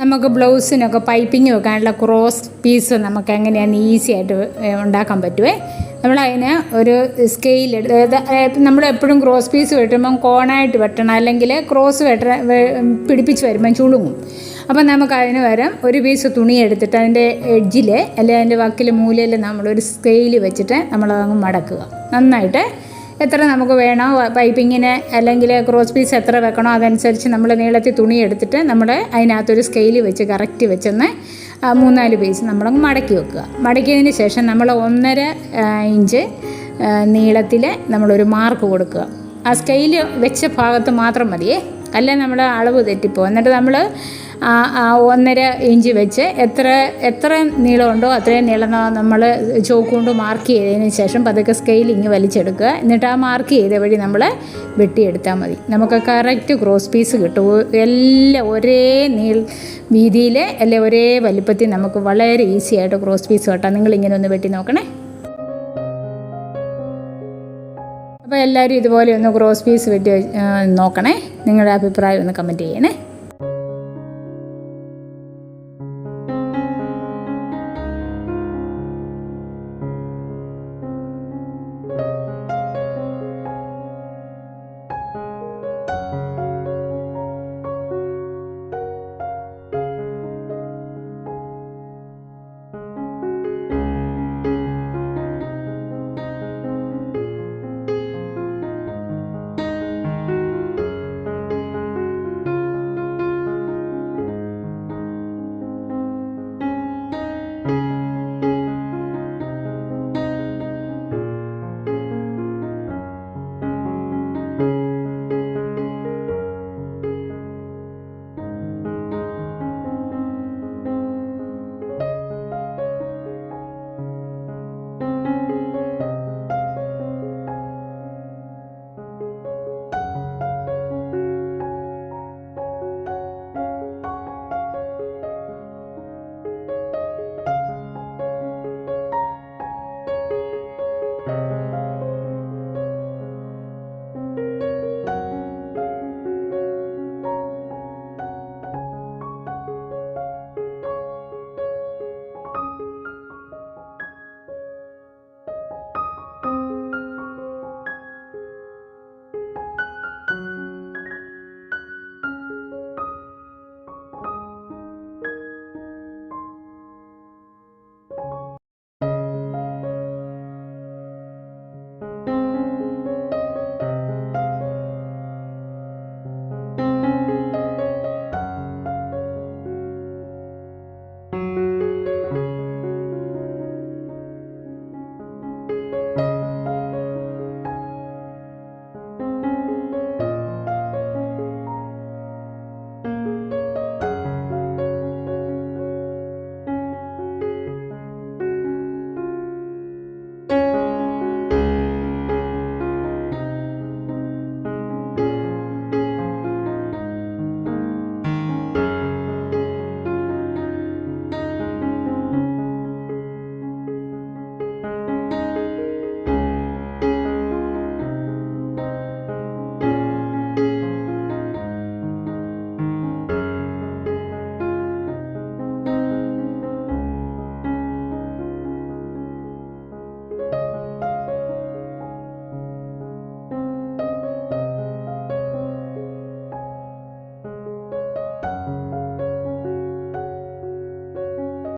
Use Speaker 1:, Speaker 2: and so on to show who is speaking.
Speaker 1: നമുക്ക് ബ്ലൗസിനൊക്കെ പൈപ്പിംഗ് വെക്കാനുള്ള ക്രോസ് പീസ് നമുക്ക് എങ്ങനെയാണ് ഈസി ആയിട്ട് ഉണ്ടാക്കാൻ പറ്റുമേ നമ്മളതിന് ഒരു സ്കെയിൽ നമ്മൾ എപ്പോഴും ക്രോസ് പീസ് വെട്ടുമ്പം കോണായിട്ട് വെട്ടണം. അല്ലെങ്കിൽ ക്രോസ് വെട്ട പിടിപ്പിച്ച് വരുമ്പം ചുളുങ്ങും. അപ്പം നമുക്ക് അതിന് പകരം ഒരു പീസ് തുണി എടുത്തിട്ട് അതിന്റെ എഡ്ജിൽ അല്ലെങ്കിൽ അതിന്റെ വക്കിൽ മൂലയിൽ നമ്മളൊരു സ്കെയിൽ വെച്ചിട്ട് നമ്മളതങ്ങ് മടക്കുക. നന്നായിട്ട് എത്ര നമുക്ക് വേണോ പൈപ്പിങ്ങിന് അല്ലെങ്കിൽ ക്രോസ് പീസ് എത്ര വെക്കണോ അതനുസരിച്ച് നമ്മൾ നീളത്തിൽ തുണി എടുത്തിട്ട് നമ്മൾ അതിനകത്തൊരു സ്കെയിൽ വെച്ച് കറക്റ്റ് വെച്ചെന്ന് മൂന്നാൽ പീസ് നമ്മളങ്ങ് മടക്കി വെക്കുക. മടക്കിയതിന് ശേഷം നമ്മൾ ഒന്നര ഇഞ്ച് നീളത്തിൽ നമ്മളൊരു മാർക്ക് കൊടുക്കുക. ആ സ്കെയിൽ വെച്ച ഭാഗത്ത് മാത്രം മതിയേ. അല്ല നമ്മൾ അളവ് തെറ്റിപ്പോ. എന്നിട്ട് നമ്മൾ ഒന്നര ഇഞ്ച് വെച്ച് എത്ര എത്ര നീളമുണ്ടോ അത്രയും നീളം നമ്മൾ ചോക്ക് കൊണ്ട് മാർക്ക് ചെയ്തതിന് ശേഷം പതുക്കെ സ്കെയിലിങ് വലിച്ചെടുക്കുക. എന്നിട്ട് ആ മാർക്ക് ചെയ്ത വഴി നമ്മൾ വെട്ടിയെടുത്താൽ മതി. നമുക്ക് കറക്റ്റ് ക്രോസ് പീസ് കിട്ടും. എല്ലാം ഒരേ നീൾ വീതിയിൽ അല്ലെ ഒരേ വലിപ്പത്തിൽ നമുക്ക് വളരെ ഈസി ആയിട്ട് ക്രോസ് പീസ് വെട്ടാം. നിങ്ങളിങ്ങനെ ഒന്ന് വെട്ടി നോക്കണേ. അപ്പോൾ എല്ലാവരും ഇതുപോലെ ഒന്ന് ക്രോസ് പീസ് വെട്ടി നോക്കണേ. നിങ്ങളുടെ അഭിപ്രായം ഒന്ന് കമന്റ് ചെയ്യണേ.